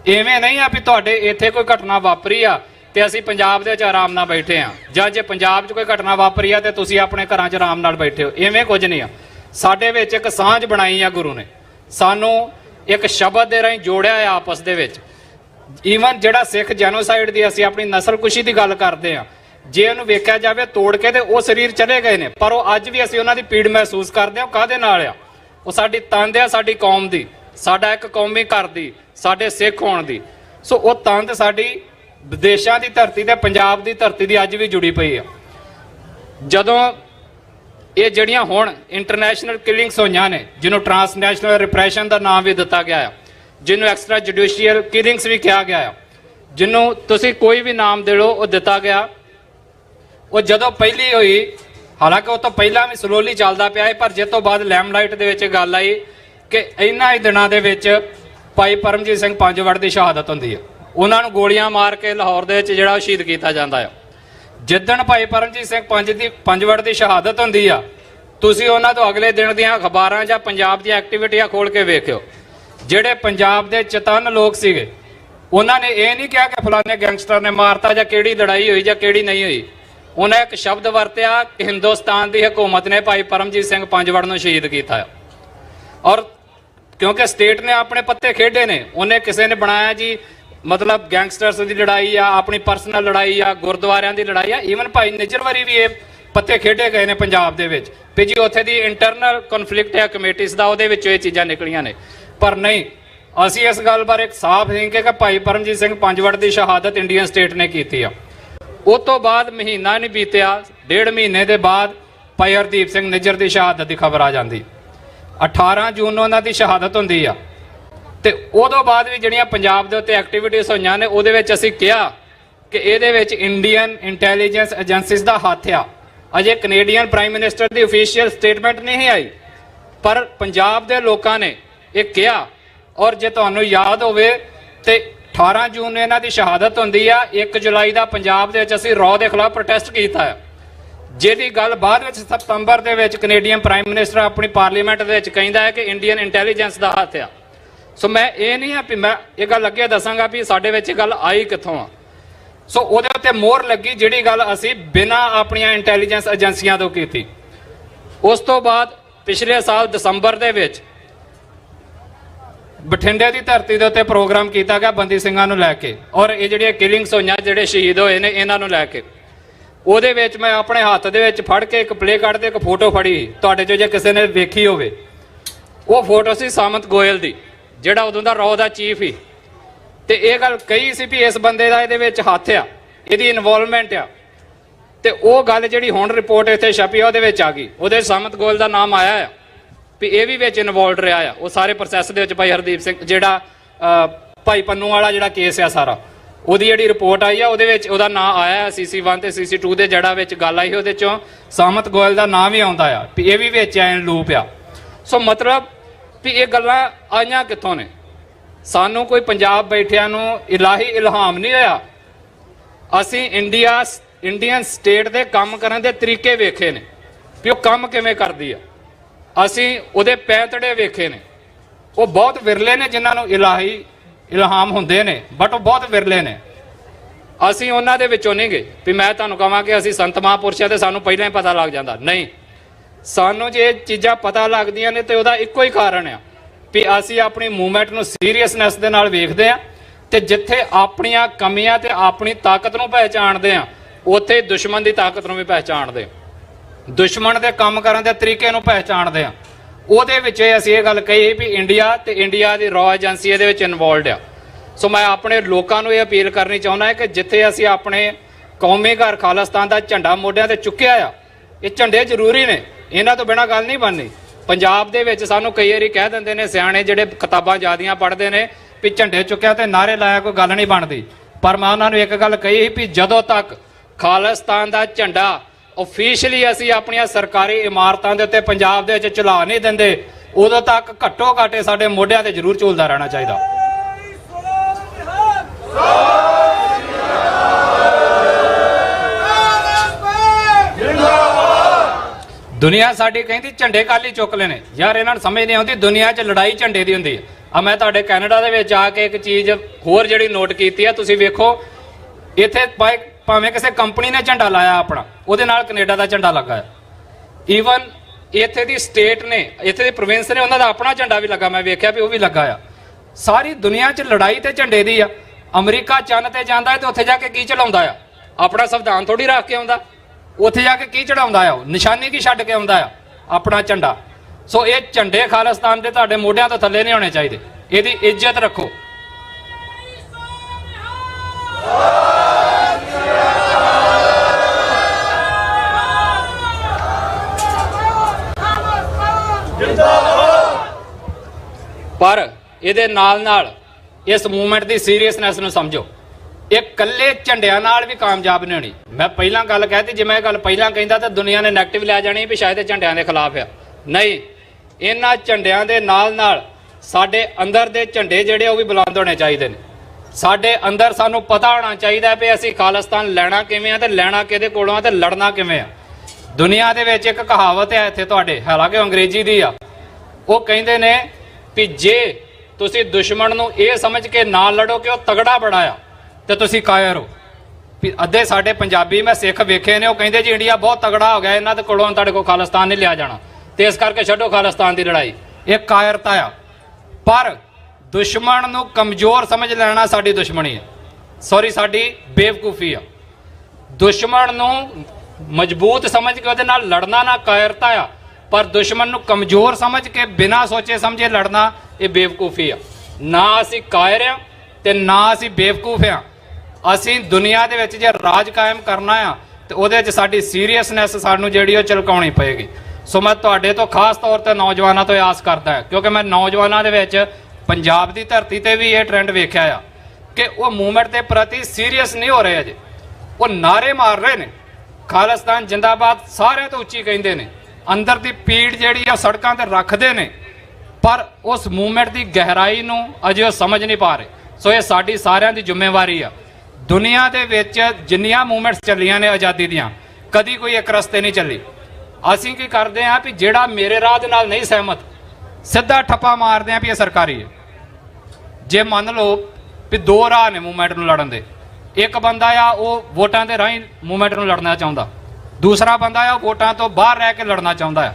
ਐਵੇਂ ਨਹੀਂ ਆ ਵੀ ਤੁਹਾਡੇ ਇੱਥੇ ਕੋਈ ਘਟਨਾ ਵਾਪਰੀ ਆ ਤੇ ਅਸੀਂ ਪੰਜਾਬ ਦੇ ਵਿੱਚ ਆਰਾਮ ਨਾਲ ਬੈਠੇ ਆ। ਜਾਂ ਜੇ ਪੰਜਾਬ 'ਚ ਕੋਈ ਘਟਨਾ ਵਾਪਰੀ ਆ ਤੇ ਤੁਸੀਂ ਆਪਣੇ ਘਰਾਂ 'ਚ ਆਰਾਮ ਨਾਲ ਬੈਠੇ ਹੋ। ਐਵੇਂ ਕੁਝ ਨਹੀਂ ਆ। ਸਾਡੇ ਵਿੱਚ ਇੱਕ ਸਾਂਝ ਬਣਾਈ ਆ ਗੁਰੂ ਨੇ। ਸਾਨੂੰ ਇੱਕ ਸ਼ਬਦ ਦੇ ਰਾਹੀਂ ਜੋੜਿਆ ਆ ਆਪਸ ਦੇ ਵਿੱਚ। ਈਵਨ ਜਿਹੜਾ ਸਿੱਖ ਜੈਨੋਸਾਈਡ ਦੀ ਅਸੀਂ ਆਪਣੀ ਨਸਲਕੁਸ਼ੀ ਦੀ ਗੱਲ ਕਰਦੇ ਆ ਜੇ ਉਹਨੂੰ ਵੇਖਿਆ ਜਾਵੇ ਤੋੜ ਕੇ ਤੇ ਉਹ ਸਰੀਰ ਚਲੇ ਗਏ ਨੇ, ਪਰ ਉਹ ਅੱਜ ਵੀ ਅਸੀਂ ਉਹਨਾਂ ਦੀ ਪੀੜ ਮਹਿਸੂਸ ਕਰਦੇ ਹਾਂ, ਉਹ ਕਾਹਦੇ ਨਾਲ ਆ? ਉਹ ਸਾਡੀ ਤੰਦ ਆ ਸਾਡੀ ਕੌਮ ਦੀ, ਸਾਡਾ ਇੱਕ ਕੌਮੀ ਘਰ ਦੀ, ਸਾਡੇ ਸਿੱਖ ਹੋਣ ਦੀ। ਸੋ ਉਹ ਤੰਦ ਸਾਡੀ ਵਿਦੇਸ਼ਾਂ ਦੀ ਧਰਤੀ ਤੇ ਪੰਜਾਬ ਦੀ ਧਰਤੀ ਦੀ ਅੱਜ ਵੀ ਜੁੜੀ ਪਈ ਆ। ਜਦੋਂ ਇਹ ਜਿਹੜੀਆਂ ਹੁਣ ਇੰਟਰਨੈਸ਼ਨਲ ਕਿਲਿੰਗਸ ਹੋਈਆਂ ਨੇ, ਜਿਹਨੂੰ ਟਰਾਂਸਨੈਸ਼ਨਲ ਰਿਪਰੈਸ਼ਨ ਦਾ ਨਾਮ ਵੀ ਦਿੱਤਾ ਗਿਆ ਆ ਜਿਹਨੂੰ ਐਕਸਟਰਾ ਜੁਡੀਸ਼ੀਅਲ ਕਿਲਿੰਗਸ ਵੀ ਕਿਹਾ ਗਿਆ ਆ। ਜਿਹਨੂੰ ਤੁਸੀਂ ਕੋਈ ਵੀ ਨਾਮ ਦੇ ਲਓ, ਉਹ ਦਿੱਤਾ ਗਿਆ। ਉਹ ਜਦੋਂ ਪਹਿਲੀ ਹੋਈ, ਹਾਲਾਂਕਿ ਉਹ ਤੋਂ ਪਹਿਲਾਂ ਵੀ ਸਲੋਲੀ ਚੱਲਦਾ ਪਿਆ ਹੈ ਪਰ ਜੇ ਤੋਂ ਬਾਅਦ ਲੈਮਲਾਈਟ ਦੇ ਵਿੱਚ ਗੱਲ ਆਈ ਕਿ ਇਹਨਾਂ ਹੀ ਦਿਨਾਂ ਦੇ ਵਿੱਚ ਭਾਈ ਪਰਮਜੀਤ ਸਿੰਘ ਪੰਜਵੜ ਦੀ ਸ਼ਹਾਦਤ ਹੁੰਦੀ ਹੈ ਉਹਨਾਂ ਨੂੰ ਗੋਲੀਆਂ ਮਾਰ ਕੇ ਲਾਹੌਰ ਦੇ ਵਿੱਚ ਜਿਹੜਾ ਉਹ ਸ਼ਹੀਦ ਕੀਤਾ ਜਾਂਦਾ ਆ। ਜਿੱਦਣ ਭਾਈ ਪਰਮਜੀਤ ਸਿੰਘ ਪੰਜ ਦੀ, ਪੰਜਵੜ ਦੀ ਸ਼ਹਾਦਤ ਹੁੰਦੀ ਆ, ਤੁਸੀਂ ਉਹਨਾਂ ਤੋਂ ਅਗਲੇ ਦਿਨ ਦੀਆਂ ਅਖਬਾਰਾਂ ਜਾਂ ਪੰਜਾਬ ਦੀਆਂ ਐਕਟੀਵਿਟੀਆਂ ਖੋਲ ਕੇ ਵੇਖਿਓ। ਜਿਹੜੇ ਪੰਜਾਬ ਦੇ ਚਤਨ ਲੋਕ ਸੀਗੇ, ਉਹਨਾਂ ਨੇ ਇਹ ਨਹੀਂ ਕਿਹਾ ਕਿ ਫਲਾਣੇ ਗੈਂਗਸਟਰ ਨੇ ਮਾਰਤਾ ਜਾਂ ਕਿਹੜੀ ਲੜਾਈ ਹੋਈ ਜਾਂ ਕਿਹੜੀ ਨਹੀਂ ਹੋਈ। ਉਹਨਾਂ ਇੱਕ ਸ਼ਬਦ ਵਰਤਿਆ ਕਿ ਹਿੰਦੁਸਤਾਨ ਦੀ ਹਕੂਮਤ ਨੇ ਭਾਈ ਪਰਮਜੀਤ ਸਿੰਘ ਪੰਜਵੜ ਨੂੰ ਸ਼ਹੀਦ ਕੀਤਾ। ਔਰ ਕਿਉਂਕਿ ਸਟੇਟ ਨੇ ਆਪਣੇ ਪੱਤੇ ਖੇਡੇ ਨੇ, ਉਹਨੇ ਕਿਸੇ ਨੇ ਬਣਾਇਆ ਜੀ, ਮਤਲਬ ਗੈਂਗਸਟਰਸ ਦੀ ਲੜਾਈ ਆ, ਆਪਣੀ ਪਰਸਨਲ ਲੜਾਈ ਆ, ਗੁਰਦੁਆਰਿਆਂ ਦੀ ਲੜਾਈ ਆ ਈਵਨ ਭਾਈ ਨਿਜਰ ਵਾਰੀ ਵੀ ਇਹ ਪੱਤੇ ਖੇਡੇ ਗਏ ਨੇ ਪੰਜਾਬ ਦੇ ਵਿੱਚ। ਵੀ ਜੀ, ਉੱਥੇ ਦੀ ਇੰਟਰਨਲ ਕਨਫਲਿਕਟ ਹੈ ਕਮੇਟੀਆਂ ਦਾ, ਉਹਦੇ ਵਿੱਚੋਂ ਇਹ ਚੀਜ਼ਾਂ ਨਿਕਲੀਆਂ ਨੇ। ਪਰ ਨਹੀਂ, ਅਸੀਂ ਇਸ ਗੱਲ ਬਾਰੇ ਇੱਕ ਸਾਫ਼ ਨਹੀਂ ਕਿ ਭਾਈ ਪਰਮਜੀਤ ਸਿੰਘ ਪੰਜਵੜ ਦੀ ਸ਼ਹਾਦਤ ਇੰਡੀਅਨ ਸਟੇਟ ਨੇ ਕੀਤੀ ਆ। ਉਸ ਤੋਂ ਬਾਅਦ ਮਹੀਨਾ ਨਹੀਂ ਬੀਤਿਆ, ਡੇਢ ਮਹੀਨੇ ਦੇ ਬਾਅਦ ਭਾਈ ਹਰਦੀਪ ਸਿੰਘ ਨਿੱਜਰ ਦੀ ਸ਼ਹਾਦਤ ਦੀ ਖਬਰ ਆ ਜਾਂਦੀ। 18 ਜੂਨ ਨੂੰ ਉਹਨਾਂ ਦੀ ਸ਼ਹਾਦਤ ਹੁੰਦੀ ਆ। ਤੇ ਉਦੋਂ ਬਾਅਦ ਵੀ ਜਿਹੜੀਆਂ ਪੰਜਾਬ ਦੇ ਉੱਤੇ ਐਕਟੀਵਿਟੀਆਂ ਹੋਈਆਂ ਨੇ, ਉਹਦੇ ਵਿੱਚ ਅਸੀਂ ਕਿਹਾ ਕਿ ਇਹਦੇ ਵਿੱਚ ਇੰਡੀਅਨ ਇੰਟੈਲੀਜੈਂਸ ਏਜੰਸੀਜ਼ ਦਾ ਹੱਥ ਆ। ਅਜੇ ਕੈਨੇਡੀਅਨ ਪ੍ਰਾਈਮ ਮਿਨਿਸਟਰ ਦੀ ਅਫੀਸ਼ੀਅਲ ਸਟੇਟਮੈਂਟ ਨਹੀਂ ਆਈ, ਪਰ ਪੰਜਾਬ ਦੇ ਲੋਕਾਂ ਨੇ ਇਹ ਕਿਹਾ, ਔਰ ਜੇ ਤੁਹਾਨੂੰ ਯਾਦ ਹੋਵੇ ਤੇ 18 ਜੂਨ ਨੂੰ ਇਹਨਾਂ ਦੀ ਸ਼ਹਾਦਤ ਹੁੰਦੀ ਆ 1 ਜੁਲਾਈ ਦਾ ਪੰਜਾਬ ਦੇ ਵਿੱਚ ਅਸੀਂ ਰॉ ਦੇ ਖਿਲਾਫ ਪ੍ਰੋਟੈਸਟ ਕੀਤਾ ਹੈ ਜਿਹਦੀ ਗੱਲ ਬਾਅਦ ਵਿੱਚ ਸਤੰਬਰ ਦੇ ਵਿੱਚ ਕੈਨੇਡੀਅਨ ਪ੍ਰਾਈਮ ਮਿਨਿਸਟਰ ਆਪਣੀ ਪਾਰਲੀਮੈਂਟ ਦੇ ਵਿੱਚ ਕਹਿੰਦਾ ਹੈ ਕਿ ਇੰਡੀਅਨ ਇੰਟੈਲੀਜੈਂਸ ਦਾ ਹੱਥ ਆ। ਸੋ ਮੈਂ ਇਹ ਨਹੀਂ ਆ ਵੀ ਮੈਂ ਇਹ ਗੱਲ ਅੱਗੇ ਦੱਸਾਂਗਾ ਵੀ ਸਾਡੇ ਵਿੱਚ ਇਹ ਗੱਲ ਆਈ ਕਿੱਥੋਂ ਆ। ਸੋ ਉਹਦੇ ਉੱਤੇ ਮੋਹਰ ਲੱਗੀ ਜਿਹੜੀ ਗੱਲ ਅਸੀਂ ਬਿਨਾਂ ਆਪਣੀਆਂ ਇੰਟੈਲੀਜੈਂਸ ਏਜੰਸੀਆਂ ਤੋਂ ਕੀਤੀ। ਉਸ ਤੋਂ ਬਾਅਦ ਪਿਛਲੇ ਸਾਲ ਦਸੰਬਰ ਦੇ ਵਿੱਚ ਬਠਿੰਡੇ ਦੀ ਧਰਤੀ ਦੇ ਉੱਤੇ ਪ੍ਰੋਗਰਾਮ ਕੀਤਾ ਗਿਆ ਬੰਦੀ ਸਿੰਘਾਂ ਨੂੰ ਲੈ ਕੇ ਔਰ ਇਹ ਜਿਹੜੀਆਂ ਕਿਲਿੰਗਸ ਹੋਈਆਂ, ਜਿਹੜੇ ਸ਼ਹੀਦ ਹੋਏ ਨੇ, ਇਹਨਾਂ ਨੂੰ ਲੈ ਕੇ। ਉਹਦੇ ਵਿੱਚ ਮੈਂ ਆਪਣੇ ਹੱਥ ਦੇ ਵਿੱਚ ਫੜ ਕੇ ਇੱਕ ਪਲੇ ਕਾਰਡ ਤੇ ਇੱਕ ਫੋਟੋ ਫੜੀ। ਤੁਹਾਡੇ ਚੋਂ ਜੇ ਕਿਸੇ ਨੇ ਵੇਖੀ ਹੋਵੇ। ਉਹ ਫੋਟੋ ਸੀ ਸਾਮਤ ਗੋਇਲ ਦੀ, ਜਿਹੜਾ ਉਦੋਂ ਦਾ ਰੌ ਦਾ ਚੀਫ ਸੀ। ਤੇ ਇਹ ਗੱਲ ਕਹੀ ਸੀ ਵੀ ਇਸ ਬੰਦੇ ਦਾ ਇਹਦੇ ਵਿੱਚ ਹੱਥ ਆ, ਇਹਦੀ ਇਨਵੋਲਵਮੈਂਟ ਆ। ਤੇ ਉਹ ਗੱਲ ਜਿਹੜੀ ਹੁਣ ਰਿਪੋਰਟ ਇੱਥੇ ਛਪੀ ਆ, ਉਹਦੇ ਵਿੱਚ ਆ ਗਈ। ਉਹਦੇ ਵਿੱਚ ਸਾਮੰਤ ਗੋਇਲ ਦਾ ਨਾਮ ਆਇਆ ਆ। ਵੀ ਇਹ ਵੀ ਵਿੱਚ ਇਨਵੋਲਡ ਰਿਹਾ ਆ। ਉਹ ਸਾਰੇ ਪ੍ਰੋਸੈਸ ਦੇ ਵਿੱਚ ਭਾਈ ਹਰਦੀਪ ਸਿੰਘ ਜਿਹੜਾ ਭਾਈ ਪੰਨੂ ਵਾਲਾ ਜਿਹੜਾ ਕੇਸ ਆ ਸਾਰਾ, ਉਹਦੀ ਜਿਹੜੀ ਰਿਪੋਰਟ ਆਈ ਆ, ਉਹਦੇ ਵਿੱਚ ਉਹਦਾ ਨਾਮ ਆਇਆ ਸੀਸੀ 1 ਤੇ ਸੀਸੀ 2 ਦੇ ਜੜਾ ਵਿੱਚ ਗੱਲ ਆਈ ਉਹਦੇ ਚੋਂ। ਸਾਮਤ ਗੋਇਲ ਦਾ ਨਾਮ ਵੀ ਆਉਂਦਾ ਆ, ਵੀ ਇਹ ਵੀ ਵਿੱਚ ਐਨ ਲੂਪ ਆ। ਸੋ ਮਤਲਬ ਵੀ ਇਹ ਗੱਲਾਂ ਆਈਆਂ ਕਿੱਥੋਂ ਨੇ? ਸਾਨੂੰ ਕੋਈ ਪੰਜਾਬ ਬੈਠਿਆਂ ਨੂੰ ਇਲਾਹੀ ਇਲਹਾਮ ਨਹੀਂ ਹੋਇਆ। ਅਸੀਂ ਇੰਡੀਆ ਇੰਡੀਅਨ ਸਟੇਟ ਦੇ ਕੰਮ ਕਰਨ ਦੇ ਤਰੀਕੇ ਵੇਖੇ ਨੇ, ਵੀ ਉਹ ਕੰਮ ਕਿਵੇਂ ਕਰਦੀ ਆ। ਅਸੀਂ ਉਹਦੇ ਪੈਂਤੜੇ ਵੇਖੇ ਨੇ। ਉਹ ਬਹੁਤ ਵਿਰਲੇ ਨੇ ਜਿਨ੍ਹਾਂ ਨੂੰ ਇਲਾਹੀ ਇਲਹਾਮ ਹੁੰਦੇ ਨੇ ਬਟ ਉਹ ਬਹੁਤ ਵਿਰਲੇ ਨੇ। ਅਸੀਂ ਉਹਨਾਂ ਦੇ ਵਿੱਚੋਂ ਨਹੀਂ ਗਏ ਵੀ ਮੈਂ ਤੁਹਾਨੂੰ ਕਹਾਂ ਕਿ ਅਸੀਂ ਸੰਤ ਮਹਾਂਪੁਰਸ਼ਾਂ ਤੇ ਸਾਨੂੰ ਪਹਿਲਾਂ ਹੀ ਪਤਾ ਲੱਗ ਜਾਂਦਾ। ਨਹੀਂ। ਸਾਨੂੰ ਜੇ ਇਹ ਚੀਜ਼ਾਂ ਪਤਾ ਲੱਗਦੀਆਂ ਨੇ ਤੇ ਉਹਦਾ ਇੱਕੋ ਹੀ ਕਾਰਨ ਆ ਵੀ ਅਸੀਂ ਆਪਣੀ ਮੂਵਮੈਂਟ ਨੂੰ ਸੀਰੀਅਸਨੈਸ ਦੇ ਨਾਲ ਵੇਖਦੇ ਆ ਤੇ ਜਿੱਥੇ ਆਪਣੀਆਂ ਕਮੀਆਂ ਤੇ ਆਪਣੀ ਤਾਕਤ ਨੂੰ ਪਹਿਚਾਣਦੇ ਆ, ਉੱਥੇ ਦੁਸ਼ਮਣ ਦੀ ਤਾਕਤ ਨੂੰ ਵੀ ਪਹਿਚਾਣਦੇ ਆ। ਦੁਸ਼ਮਣ ਦੇ ਕੰਮ ਕਰਨ ਦੇ ਤਰੀਕੇ ਨੂੰ ਪਹਿਚਾਣਦੇ ਆ। ਉਹਦੇ ਵਿੱਚ ਅਸੀਂ ਇਹ ਗੱਲ ਕਹੀ ਵੀ ਇੰਡੀਆ ਤੇ ਇੰਡੀਆ ਦੀ ਰॉ ਏਜੰਸੀ ਇਹਦੇ ਵਿੱਚ ਇਨਵੋਲਡ ਆ। ਸੋ ਮੈਂ ਆਪਣੇ ਲੋਕਾਂ ਨੂੰ ਇਹ ਅਪੀਲ ਕਰਨੀ ਚਾਹੁੰਦਾ ਹਾਂ ਕਿ ਜਿੱਥੇ ਅਸੀਂ ਆਪਣੇ ਕੌਮੀ ਘਰ ਖਾਲਿਸਤਾਨ ਦਾ ਝੰਡਾ ਮੋਢਿਆਂ ਤੇ ਚੁੱਕਿਆ ਆ, ਇਹ ਝੰਡੇ ਜ਼ਰੂਰੀ ਨੇ, ਇਹਨਾਂ ਤੋਂ ਬਿਨਾਂ ਗੱਲ ਨਹੀਂ ਬਣਨੀ। ਪੰਜਾਬ ਦੇ ਵਿੱਚ ਸਾਨੂੰ ਕਈ ਵਾਰੀ ਕਹਿ ਦਿੰਦੇ ਨੇ, ਸਿਆਣੇ ਜਿਹੜੇ ਕਿਤਾਬਾਂ ਜਿਆਦੀਆਂ ਪੜ੍ਹਦੇ ਨੇ ਵੀ ਝੰਡੇ ਚੁੱਕਿਆ ਤੇ ਨਾਰੇ ਲਾਇਆ ਕੋਈ ਗੱਲ ਨਹੀਂ ਬਣਦੀ। ਪਰ ਮੈਂ ਉਹਨਾਂ ਨੂੰ ਇੱਕ ਗੱਲ ਕਹੀ ਵੀ ਜਦੋਂ ਤੱਕ ਖਾਲਿਸਤਾਨ ਦਾ ਝੰਡਾ ਆਫੀਸ਼ੀਅਲੀ ਅਸੀਂ ਆਪਣੀਆਂ ਸਰਕਾਰੀ ਇਮਾਰਤਾਂ ਦੇ ਉੱਤੇ ਪੰਜਾਬ ਦੇ ਵਿੱਚ ਚਲਾ ਨਹੀਂ ਦਿੰਦੇ, ਉਦੋਂ ਤੱਕ ਘੱਟੋ ਘਾਟੇ ਸਾਡੇ ਮੋਢਿਆਂ ਤੇ ਜ਼ਰੂਰ ਝੂਲਦਾ ਰਹਿਣਾ ਚਾਹੀਦਾ। ਦੁਨੀਆ ਸਾਡੀ ਕਹਿੰਦੀ ਝੰਡੇ ਕਾਲੀ ਚੁੱਕ ਲੈਣੇ। ਯਾਰ ਇਹਨਾਂ ਨੂੰ ਸਮਝ ਨਹੀਂ ਆਉਂਦੀ, ਦੁਨੀਆ 'ਚ ਲੜਾਈ ਝੰਡੇ ਦੀ ਹੁੰਦੀ ਹੈ। ਆ ਮੈਂ ਤੁਹਾਡੇ ਕੈਨੇਡਾ ਦੇ ਵਿੱਚ ਆ ਕੇ ਇੱਕ ਚੀਜ਼ ਹੋਰ ਜਿਹੜੀ ਨੋਟ ਕੀਤੀ ਆ ਤੁਸੀਂ ਵੇਖੋ। ਇੱਥੇ ਭਾਵੇਂ- ਭਾਵੇਂ ਕਿਸੇ ਕੰਪਨੀ ਨੇ ਝੰਡਾ ਲਾਇਆ ਆਪਣਾ, ਉਹਦੇ ਨਾਲ ਕੈਨੇਡਾ ਦਾ ਝੰਡਾ ਲੱਗਾ ਹੈ। ਈਵਨ ਇੱਥੇ ਦੀ ਸਟੇਟ ਨੇ, ਇੱਥੇ ਦੀ ਪ੍ਰੋਵਿੰਸ ਨੇ ਉਹਨਾਂ ਦਾ ਆਪਣਾ ਝੰਡਾ ਵੀ ਲੱਗਾ, ਮੈਂ ਵੇਖਿਆ ਵੀ ਉਹ ਵੀ ਲੱਗਾ ਆ। ਸਾਰੀ ਦੁਨੀਆ 'ਚ ਲੜਾਈ ਤੇ ਝੰਡੇ ਦੀ ਆ। ਅਮਰੀਕਾ ਚੰਨ ਤੇ ਜਾਂਦਾ ਹੈ ਤੇ ਉੱਥੇ ਜਾ ਕੇ ਕੀ ਚੜਾਉਂਦਾ ਆ? ਆਪਣਾ ਸੰਵਿਧਾਨ ਥੋੜੀ ਰੱਖ ਕੇ ਆਉਂਦਾ। ਉੱਥੇ ਜਾ ਕੇ ਕੀ ਚੜਾਉਂਦਾ ਆ? ਉਹ ਨਿਸ਼ਾਨੀ ਕੀ ਛੱਡ ਕੇ ਆਉਂਦਾ ਆ? ਆਪਣਾ ਝੰਡਾ। ਸੋ ਇਹ ਝੰਡੇ ਖਾਲਿਸਤਾਨ ਦੇ ਤੁਹਾਡੇ ਮੋਢਿਆਂ ਤੋਂ ਥੱਲੇ ਨਹੀਂ ਹੋਣੇ ਚਾਹੀਦੇ। ਇਹਦੀ ਇੱਜ਼ਤ ਰੱਖੋ। ਪਰ ਇਹਦੇ ਨਾਲ ਨਾਲ ਇਸ ਮੂਵਮੈਂਟ ਦੀ ਸੀਰੀਅਸਨੈਸ ਨੂੰ ਸਮਝੋ। ਇਹ ਕੱਲੇ ਝੰਡਿਆਂ ਨਾਲ ਵੀ ਕਾਮਯਾਬ ਨਹੀਂ ਹੋਣੀ। ਮੈਂ ਪਹਿਲਾਂ ਗੱਲ ਕਹਿਤੀ, ਜੇ ਮੈਂ ਇਹ ਗੱਲ ਪਹਿਲਾਂ ਕਹਿੰਦਾ ਤਾਂ ਦੁਨੀਆ ਨੇ ਨੈਗੇਟਿਵ ਲੈ ਜਾਣੀ ਵੀ ਸ਼ਾਇਦ ਇਹ ਝੰਡਿਆਂ ਦੇ ਖਿਲਾਫ ਆ। ਨਹੀਂ, ਇਹਨਾਂ ਝੰਡਿਆਂ ਦੇ ਨਾਲ ਨਾਲ ਸਾਡੇ ਅੰਦਰ ਦੇ ਝੰਡੇ ਜਿਹੜੇ ਉਹ ਵੀ ਬੁਲੰਦ ਹੋਣੇ ਚਾਹੀਦੇ ਨੇ। ਸਾਡੇ ਅੰਦਰ ਸਾਨੂੰ ਪਤਾ ਹੋਣਾ ਚਾਹੀਦਾ ਵੀ ਅਸੀਂ ਖਾਲਿਸਤਾਨ ਲੈਣਾ ਕਿਵੇਂ ਆ ਤੇ ਲੈਣਾ ਕਿਹਦੇ ਕੋਲੋਂ ਆ ਤੇ ਲੜਨਾ ਕਿਵੇਂ ਆ। ਦੁਨੀਆ ਦੇ ਵਿੱਚ ਇੱਕ ਕਹਾਵਤ ਹੈ ਇੱਥੇ ਤੁਹਾਡੇ, ਹਾਲਾਂਕਿ ਉਹ ਅੰਗਰੇਜ਼ੀ ਦੀ ਆ। ਉਹ ਕਹਿੰਦੇ ਨੇ ਵੀ ਜੇ ਤੁਸੀਂ ਦੁਸ਼ਮਣ ਨੂੰ ਇਹ ਸਮਝ ਕੇ ਨਾ ਲੜੋ ਕਿ ਉਹ ਤਗੜਾ ਬੜਾ ਆ, ਤੇ ਤੁਸੀਂ ਕਾਇਰ ਹੋ। ਵੀ ਅੱਧੇ ਸਾਡੇ ਪੰਜਾਬੀ ਮੈਂ ਸਿੱਖ ਵੇਖੇ ਨੇ, ਉਹ ਕਹਿੰਦੇ ਜੀ ਇੰਡੀਆ ਬਹੁਤ ਤਗੜਾ ਹੋ ਗਿਆ, ਇਹਨਾਂ ਦੇ ਕੋਲੋਂ ਤੁਹਾਡੇ ਕੋਲ ਖਾਲਿਸਤਾਨ ਨਹੀਂ ਲਿਆ ਜਾਣਾ। ਤੇ ਇਸ ਕਰਕੇ ਛੱਡੋ ਖਾਲਿਸਤਾਨ ਦੀ ਲੜਾਈ। ਇਹ ਕਾਇਰਤਾ ਆ। ਪਰ ਦੁਸ਼ਮਣ ਨੂੰ ਕਮਜ਼ੋਰ ਸਮਝ ਲੈਣਾ ਸਾਡੀ ਦੁਸ਼ਮਣੀ ਹੈ। ਸੌਰੀ ਸਾਡੀ ਬੇਵਕੂਫੀ ਆ। ਦੁਸ਼ਮਣ ਨੂੰ ਮਜ਼ਬੂਤ ਸਮਝ ਕੇ ਉਹਦੇ ਨਾਲ ਲੜਨਾ ਨਾ ਕਾਇਰਤਾ ਆ। ਪਰ ਦੁਸ਼ਮਣ ਨੂੰ ਕਮਜ਼ੋਰ ਸਮਝ ਕੇ ਬਿਨਾਂ ਸੋਚੇ ਸਮਝੇ ਲੜਨਾ ਇਹ ਬੇਵਕੂਫੀ ਆ। ਨਾ ਅਸੀਂ ਕਾਇਰ ਆ ਤੇ ਨਾ ਅਸੀਂ ਬੇਵਕੂਫ ਆ ਅਸੀਂ ਦੁਨੀਆ ਦੇ ਵਿੱਚ ਜੇ ਰਾਜ ਕਾਇਮ ਕਰਨਾ ਆ ਤੇ ਉਹਦੇ ਵਿੱਚ ਸਾਡੀ ਸੀਰੀਅਸਨੈਸ ਸਾਨੂੰ ਜਿਹੜੀ ਉਹ ਚਲਕਾਉਣੀ ਪਏਗੀ। ਸੋ ਮੈਂ ਤੁਹਾਡੇ ਤੋਂ ਖਾਸ ਤੌਰ ਤੇ ਨੌਜਵਾਨਾਂ ਤੋਂ ਆਸ ਕਰਦਾ ਹਾਂ, ਕਿਉਂਕਿ ਮੈਂ ਨੌਜਵਾਨਾਂ ਦੇ ਵਿੱਚ ਪੰਜਾਬ ਦੀ ਧਰਤੀ ਤੇ ਵੀ ਇਹ ਟ੍ਰੈਂਡ ਵੇਖਿਆ ਆ ਕਿ ਉਹ ਮੂਵਮੈਂਟ ਦੇ ਪ੍ਰਤੀ ਸੀਰੀਅਸ ਨਹੀਂ ਹੋ ਰਹੇ ਅਜੇ। ਉਹ ਨਾਰੇ ਮਾਰ ਰਹੇ ਨੇ। ਖਾਲਿਸਤਾਨ ਜਿੰਦਾਬਾਦ ਸਾਰਿਆਂ ਤੋਂ ਉੱਚੀ ਕਹਿੰਦੇ ਨੇ। ਅੰਦਰ ਦੀ ਪੀੜ ਜਿਹੜੀ ਆ ਸੜਕਾਂ ਤੇ ਰੱਖਦੇ ਨੇ, ਪਰ ਉਸ ਮੂਵਮੈਂਟ ਦੀ ਗਹਿਰਾਈ ਨੂੰ ਅਜੇ ਉਹ ਸਮਝ ਨਹੀਂ ਪਾ ਰਹੇ। ਸੋ ਇਹ ਸਾਡੀ ਸਾਰਿਆਂ ਦੀ ਜ਼ਿੰਮੇਵਾਰੀ ਆ। ਦੁਨੀਆ ਦੇ ਵਿੱਚ ਜਿੰਨੀਆਂ ਮੂਵਮੈਂਟਸ ਚੱਲੀਆਂ ਨੇ ਆਜ਼ਾਦੀ ਦੀਆਂ, ਕਦੀ ਕੋਈ ਇੱਕ ਰਸਤੇ ਨਹੀਂ ਚੱਲੀ। ਅਸੀਂ ਕੀ ਕਰਦੇ ਆਂ ਵੀ ਜਿਹੜਾ ਮੇਰੇ ਰਾਹ ਦੇ ਨਾਲ ਨਹੀਂ ਸਹਿਮਤ, ਸਿੱਧਾ ਠੱਪਾ ਮਾਰਦੇ ਆਂ ਵੀ ਇਹ ਸਰਕਾਰੀ ਹੈ। ਜੇ ਮੰਨ ਲਓ ਵੀ ਦੋ ਰਾਹ ਨੇ ਮੂਵਮੈਂਟ ਨੂੰ ਲੜਨ ਦੇ, ਇੱਕ ਬੰਦਾ ਆ ਉਹ ਵੋਟਾਂ ਦੇ ਰਾਹੀਂ ਮੂਵਮੈਂਟ ਨੂੰ ਲੜਨਾ ਚਾਹੁੰਦਾ। ਦੂਸਰਾ ਬੰਦਾ ਆ, ਉਹ ਵੋਟਾਂ ਤੋਂ ਬਾਹਰ ਰਹਿ ਕੇ ਲੜਨਾ ਚਾਹੁੰਦਾ ਆ।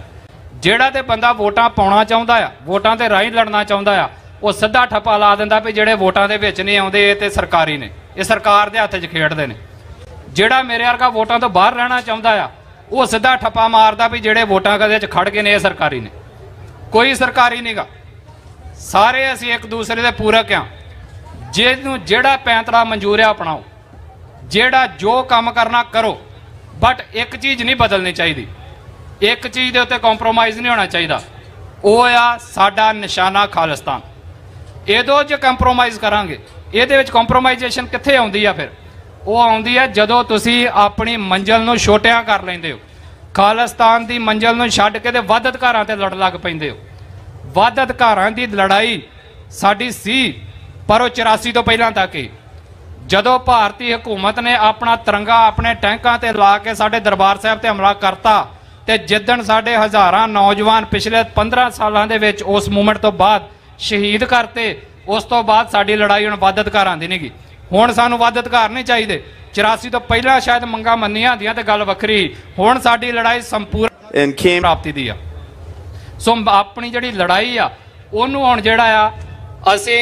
ਜਿਹੜਾ ਤੇ ਬੰਦਾ ਵੋਟਾਂ ਪਾਉਣਾ ਚਾਹੁੰਦਾ ਆ, ਵੋਟਾਂ ਦੇ ਰਾਹੀਂ ਲੜਨਾ ਚਾਹੁੰਦਾ ਆ, ਉਹ ਸਿੱਧਾ ਠੱਪਾ ਲਾ ਦਿੰਦਾ ਵੀ ਜਿਹੜੇ ਵੋਟਾਂ ਦੇ ਵਿੱਚ ਨਹੀਂ ਆਉਂਦੇ, ਇਹ ਤੇ ਸਰਕਾਰੀ ਨੇ। ਇਹ ਸਰਕਾਰ ਦੇ ਹੱਥ 'ਚ ਖੇਡਦੇ ਨੇ। ਜਿਹੜਾ ਮੇਰੇ ਵਰਗਾ ਵੋਟਾਂ ਤੋਂ ਬਾਹਰ ਰਹਿਣਾ ਚਾਹੁੰਦਾ ਆ, ਉਹ ਸਿੱਧਾ ਠੱਪਾ ਮਾਰਦਾ ਵੀ ਜਿਹੜੇ ਵੋਟਾਂ ਕਦੇ 'ਚ ਖੜ ਗਏ ਨੇ, ਇਹ ਸਰਕਾਰੀ ਨੇ। ਕੋਈ ਸਰਕਾਰੀ ਨਹੀਂਗਾ ਸਾਰੇ ਅਸੀਂ ਇੱਕ ਦੂਸਰੇ ਦੇ ਪੂਰਕ ਆ। ਜਿਹਨੂੰ ਜਿਹੜਾ ਪੈਂਤੜਾ ਮਨਜ਼ੂਰ ਆ, ਅਪਣਾਓ। ਜਿਹੜਾ ਜੋ ਕੰਮ ਕਰਨਾ ਕਰੋ। ਬਟ ਇੱਕ ਚੀਜ਼ ਨਹੀਂ ਬਦਲਣੀ ਚਾਹੀਦੀ। ਇੱਕ ਚੀਜ਼ ਦੇ ਉੱਤੇ ਕੰਪਰੋਮਾਈਜ਼ ਨਹੀਂ ਹੋਣਾ ਚਾਹੀਦਾ। ਉਹ ਆ ਸਾਡਾ ਨਿਸ਼ਾਨਾ ਖਾਲਿਸਤਾਨ। ਇਹਦੋਂ ਜੇ ਕੰਪਰੋਮਾਈਜ਼ ਕਰਾਂਗੇ। ਇਹਦੇ ਵਿੱਚ ਕੰਪਰੋਮਾਈਜ਼ੇਸ਼ਨ ਕਿੱਥੇ ਆਉਂਦੀ ਆ ਫਿਰ? ਉਹ ਆਉਂਦੀ ਹੈ ਜਦੋਂ ਤੁਸੀਂ ਆਪਣੀ ਮੰਜ਼ਲ ਨੂੰ ਛੋਟਿਆਂ ਕਰ ਲੈਂਦੇ ਹੋ। ਖਾਲਿਸਤਾਨ ਦੀ ਮੰਜ਼ਲ ਨੂੰ ਛੱਡ ਕੇ ਤੇ ਵੱਧ ਅਧਿਕਾਰਾਂ ਤੇ ਲੜ ਲੱਗ ਪੈਂਦੇ ਹੋ। ਵੱਧ ਅਧਿਕਾਰਾਂ ਦੀ ਲੜਾਈ ਸਾਡੀ ਸੀ, ਪਰ ਉਹ 84 ਤੋਂ ਪਹਿਲਾਂ ਤੱਕ ਹੀ। ਜਦੋਂ ਭਾਰਤੀ ਹਕੂਮਤ ਨੇ ਆਪਣਾ ਤਿਰੰਗਾ ਆਪਣੇ ਟੈਂਕਾਂ ਤੇ ਲਾ ਕੇ ਸਾਡੇ ਦਰਬਾਰ ਸਾਹਿਬ ਤੇ ਹਮਲਾ ਕਰਤਾ ਤੇ ਜਿੱਦਣ ਸਾਡੇ ਹਜ਼ਾਰਾਂ ਨੌਜਵਾਨ ਪਿਛਲੇ 15 ਸਾਲਾਂ ਦੇ ਵਿੱਚ ਉਸ ਮੂਵਮੈਂਟ ਤੋਂ ਬਾਅਦ ਸ਼ਹੀਦ ਕਰਤੇ ਉਸ ਤੋਂ ਬਾਅਦ ਸਾਡੀ ਲੜਾਈ ਹੁਣ ਵੱਧ ਅਧਿਕਾਰਾਂ ਦੀ ਨਹੀਂਗੀ ਹੁਣ ਸਾਨੂੰ ਵੱਧ ਅਧਿਕਾਰ ਨਹੀਂ ਚਾਹੀਦੇ। 84 ਤੋਂ ਪਹਿਲਾਂ ਸ਼ਾਇਦ ਮੰਗਾਂ ਮੰਨੀਆਂ ਹੁੰਦੀਆਂ ਤੇ ਗੱਲ ਵੱਖਰੀ। ਹੁਣ ਸਾਡੀ ਲੜਾਈ ਸੰਪੂਰਨ ਪ੍ਰਾਪਤੀ ਦੀ ਆ। ਸੋ ਆਪਣੀ ਜਿਹੜੀ ਲੜਾਈ ਆ ਉਹਨੂੰ ਹੁਣ ਜਿਹੜਾ ਆ ਅਸੀਂ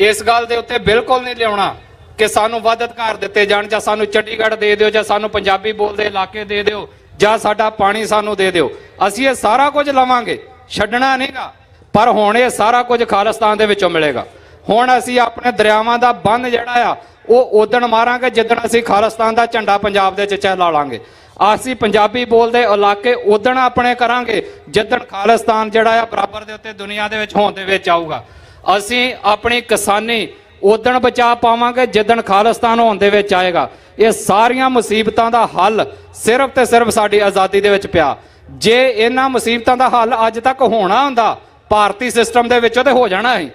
ਇਸ ਗੱਲ ਦੇ ਉੱਤੇ ਬਿਲਕੁਲ ਨਹੀਂ ਲਿਆਉਣਾ ਕਿ ਸਾਨੂੰ ਵੱਧ ਅਧਿਕਾਰ ਦਿੱਤੇ ਜਾਣ ਜਾਂ ਸਾਨੂੰ ਚੰਡੀਗੜ੍ਹ ਦੇ ਦਿਓ ਜਾਂ ਸਾਨੂੰ ਪੰਜਾਬੀ ਬੋਲਦੇ ਇਲਾਕੇ ਦੇ ਦਿਓ ਜਾਂ ਸਾਡਾ ਪਾਣੀ ਸਾਨੂੰ ਦੇ ਦਿਓ। ਅਸੀਂ ਇਹ ਸਾਰਾ ਕੁਝ ਲਵਾਂਗੇ, ਛੱਡਣਾ ਨਹੀਂਗਾ। ਪਰ ਹੁਣ ਇਹ ਸਾਰਾ ਕੁਝ ਖਾਲਿਸਤਾਨ ਦੇ ਵਿੱਚੋਂ ਮਿਲੇਗਾ। ਹੁਣ ਅਸੀਂ ਆਪਣੇ ਦਰਿਆਵਾਂ ਦਾ ਬੰਨ ਜਿਹੜਾ ਆ, ਉਹ ਉਦਣ ਮਾਰਾਂਗੇ, ਜਿੱਦਣ ਅਸੀਂ ਖਾਲਿਸਤਾਨ ਦਾ ਝੰਡਾ ਪੰਜਾਬ ਦੇ ਵਿੱਚ ਚਹਿਲਾ ਲਾਂਗੇ। ਅਸੀਂ ਪੰਜਾਬੀ ਬੋਲਦੇ ਇਲਾਕੇ ਉਦਣ ਆਪਣੇ ਕਰਾਂਗੇ, ਜਿੱਦਣ ਖਾਲਿਸਤਾਨ ਜਿਹੜਾ ਆ ਬਰਾਬਰ ਦੇ ਉੱਤੇ ਦੁਨੀਆ ਦੇ ਵਿੱਚ ਹੋਣ ਦੇ ਵਿੱਚ ਆਊਗਾ। ਅਸੀਂ ਆਪਣੀ ਕਿਸਾਨੀ ਉਦਣ ਬਚਾ ਪਾਵਾਂਗੇ, ਜਿੱਦਣ ਖਾਲਿਸਤਾਨ ਹੋਣ ਦੇ ਵਿੱਚ ਆਏਗਾ। ਇਹ ਸਾਰੀਆਂ ਮੁਸੀਬਤਾਂ ਦਾ ਹੱਲ ਸਿਰਫ ਤੇ ਸਿਰਫ ਸਾਡੀ ਆਜ਼ਾਦੀ ਦੇ ਵਿੱਚ ਪਿਆ। ਜੇ ਇਹਨਾਂ ਮੁਸੀਬਤਾਂ ਦਾ ਹੱਲ ਅੱਜ ਤੱਕ ਹੋਣਾ ਹੁੰਦਾ, ਭਾਰਤੀ ਸਿਸਟਮ ਦੇ ਵਿੱਚੋਂ ਤੇ ਹੋ ਜਾਣਾ ਸੀ।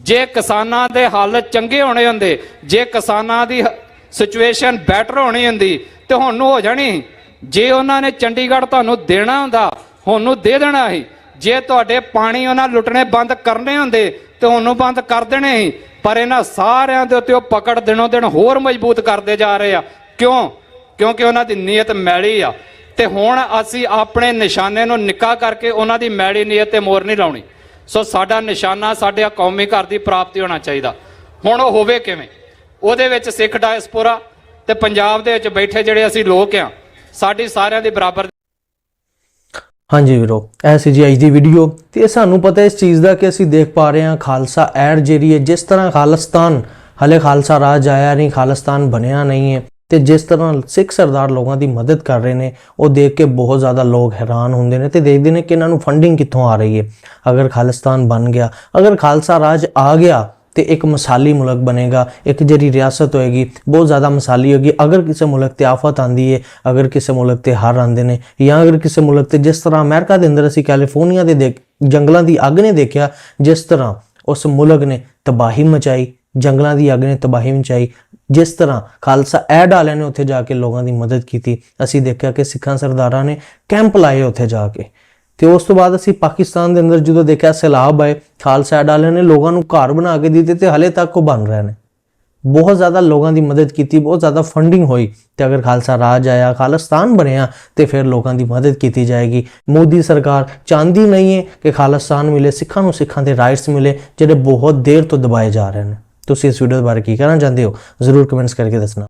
ਜੇ ਕਿਸਾਨਾਂ ਦੇ ਹੱਲ ਚੰਗੇ ਹੋਣੇ ਹੁੰਦੇ, ਜੇ ਕਿਸਾਨਾਂ ਦੀ ਸਿਚੁਏਸ਼ਨ ਬੈਟਰ ਹੋਣੀ ਹੁੰਦੀ, ਤੇ ਹੁਣ ਨੂੰ ਹੋ ਜਾਣੀ ਸੀ। ਜੇ ਉਹਨਾਂ ਨੇ ਚੰਡੀਗੜ੍ਹ ਤੁਹਾਨੂੰ ਦੇਣਾ ਹੁੰਦਾ, ਹੁਣ ਨੂੰ ਦੇ ਦੇਣਾ ਸੀ। ਜੇ ਤੁਹਾਡੇ ਪਾਣੀ ਉਹਨਾਂ ਲੁੱਟਣੇ ਬੰਦ ਕਰਨੇ ਹੁੰਦੇ ਤੇ ਬੰਦ ਕਰ ਦੇਣੇ ਸੀ। ਪਰ ਇਹਨਾਂ ਸਾਰਿਆਂ ਦੇ ਉੱਤੇ ਉਹ ਪਕੜ ਦਿਨੋਂ ਦਿਨ ਹੋਰ ਮਜ਼ਬੂਤ ਕਰਦੇ ਜਾ ਰਹੇ ਆ। ਕਿਉਂ? ਕਿਉਂਕਿ ਉਹਨਾਂ ਦੀ ਨੀਅਤ ਮੈਲੀ ਆ। ਤੇ ਹੁਣ ਅਸੀਂ ਆਪਣੇ ਨਿਸ਼ਾਨੇ ਨੂੰ ਨਿੱਕਾ ਕਰਕੇ ਉਹਨਾਂ ਦੀ ਮੈਲੀ ਨੀਅਤ ਤੇ ਮੋਰ ਨਹੀਂ ਲਾਉਣੀ। ਸੋ ਸਾਡਾ ਨਿਸ਼ਾਨਾ ਸਾਡੇ ਕੌਮੀ ਘਰ ਦੀ ਪ੍ਰਾਪਤੀ ਹੋਣਾ ਚਾਹੀਦਾ। ਹੁਣ ਉਹ ਹੋਵੇ ਕਿਵੇਂ? ਉਹਦੇ ਵਿੱਚ ਸਿੱਖ ਡਾਇਸਪੋਰਾ ਤੇ ਪੰਜਾਬ ਦੇ ਵਿੱਚ ਬੈਠੇ ਜਿਹੜੇ ਅਸੀਂ ਲੋਕ ਆ, ਸਾਡੀ ਸਾਰਿਆਂ ਦੀ ਬਰਾਬਰ ਹਾਂਜੀ ਵੀਰੋ, ਇਹ ਸੀ ਜੀ ਅੱਜ ਦੀ ਵੀਡੀਓ ਤੇ ਇਹ ਸਾਨੂੰ ਪਤਾ ਇਸ ਚੀਜ਼ ਦਾ ਕਿ ਅਸੀਂ ਦੇਖ ਪਾ ਰਹੇ ਹਾਂ ਖਾਲਸਾ ਐਡ ਜਿਹੜੀ ਹੈ, ਜਿਸ ਤਰ੍ਹਾਂ ਖਾਲਿਸਤਾਨ, ਹਲੇ ਖਾਲਸਾ ਰਾਜ ਆਇਆ ਨਹੀਂ, ਖਾਲਿਸਤਾਨ ਬਣਿਆ ਨਹੀਂ ਹੈ ਤੇ ਜਿਸ ਤਰ੍ਹਾਂ ਸਿੱਖ ਸਰਦਾਰ ਲੋਕਾਂ ਦੀ ਮਦਦ ਕਰ ਰਹੇ ਨੇ, ਉਹ ਦੇਖ ਕੇ ਬਹੁਤ ਜ਼ਿਆਦਾ ਲੋਕ ਹੈਰਾਨ ਹੁੰਦੇ ਨੇ ਤੇ ਦੇਖਦੇ ਨੇ ਕਿ ਇਹਨਾਂ ਨੂੰ ਫੰਡਿੰਗ ਕਿੱਥੋਂ ਆ ਰਹੀ ਹੈ। ਅਗਰ ਖਾਲਿਸਤਾਨ ਬਣ ਗਿਆ, ਅਗਰ ਖਾਲਸਾ ਰਾਜ ਆ ਗਿਆ ਤੇ ਇੱਕ ਮਸਾਲੀ ਮੁਲਕ ਬਣੇਗਾ, ਇੱਕ ਜਿਹੜੀ ਰਿਆਸਤ ਹੋਏਗੀ, ਬਹੁਤ ਜ਼ਿਆਦਾ ਮਸਾਲੀ ਹੋਗੀ ਅਗਰ ਕਿਸੇ ਮੁਲਕ ਤੇ ਆਫਤ ਆਂਦੀ ਹੈ ਅਗਰ ਕਿਸੇ ਮੁਲਕ ਤੇ ਹਰ ਆਂਦੇ ਨੇ, ਜਾਂ ਅਗਰ ਕਿਸੇ ਮੁਲਕ ਤੇ ਜਿਸ ਤਰ੍ਹਾਂ ਅਮਰੀਕਾ ਦੇ ਅੰਦਰ ਅਸੀਂ ਕੈਲੀਫੋਰਨੀਆ ਦੇ ਜੰਗਲਾਂ ਦੀ ਅੱਗ ਨੇ ਦੇਖਿਆ, ਜਿਸ ਤਰ੍ਹਾਂ ਉਸ ਮੁਲਕ ਨੇ ਤਬਾਹੀ ਮਚਾਈ, ਜੰਗਲਾਂ ਦੀ ਅੱਗ ਨੇ ਤਬਾਹੀ ਮਚਾਈ, ਜਿਸ ਤਰ੍ਹਾਂ ਖਾਲਸਾ ਐਡ ਵਾਲਿਆਂ ਨੇ ਉੱਥੇ ਜਾ ਕੇ ਲੋਕਾਂ ਦੀ ਮਦਦ ਕੀਤੀ। ਅਸੀਂ ਦੇਖਿਆ ਕਿ ਸਿੱਖਾਂ ਸਰਦਾਰਾਂ ਨੇ ਕੈਂਪ ਲਾਏ ਉੱਥੇ ਜਾ ਕੇ। ਤੇ ਉਸ ਤੋਂ ਬਾਅਦ ਅਸੀਂ ਪਾਕਿਸਤਾਨ ਦੇ ਅੰਦਰ ਜਦੋਂ ਦੇਖਿਆ ਸੈਲਾਬ ਆਏ, ਖਾਲਸਾ ਐਡ ਨੇ ਲੋਕਾਂ ਨੂੰ ਘਰ ਬਣਾ ਕੇ ਦਿੱਤੇ ਤੇ ਹਲੇ ਤੱਕ ਉਹ ਬਣ ਰਹੇ ਨੇ। ਬਹੁਤ ਜ਼ਿਆਦਾ ਲੋਕਾਂ ਦੀ ਮਦਦ ਕੀਤੀ, ਬਹੁਤ ਜ਼ਿਆਦਾ ਫੰਡਿੰਗ ਹੋਈ ਤੇ ਅਗਰ ਖਾਲਸਾ ਰਾਜ ਆਇਆ, ਖਾਲਿਸਤਾਨ ਬਣਿਆ ਤੇ ਫਿਰ ਲੋਕਾਂ ਦੀ ਮਦਦ ਕੀਤੀ ਜਾਏਗੀ। ਮੋਦੀ ਸਰਕਾਰ ਚਾਹੁੰਦੀ ਨਹੀਂ ਹੈ ਕਿ ਖਾਲਿਸਤਾਨ ਮਿਲੇ, ਸਿੱਖਾਂ ਨੂੰ ਸਿੱਖਾਂ ਦੇ ਰਾਈਟਸ ਮਿਲੇ, ਜਿਹੜੇ ਬਹੁਤ ਦੇਰ ਤੋਂ ਦਬਾਏ ਜਾ ਰਹੇ ਨੇ। ਤੁਸੀਂ ਇਸ ਵੀਡੀਓ ਦੇ ਬਾਰੇ ਕੀ ਕਹਿਣਾ ਚਾਹੁੰਦੇ ਹੋ? ਜ਼ਰੂਰ ਕਮੈਂਟਸ ਕਰਕੇ ਦੱਸਣਾ।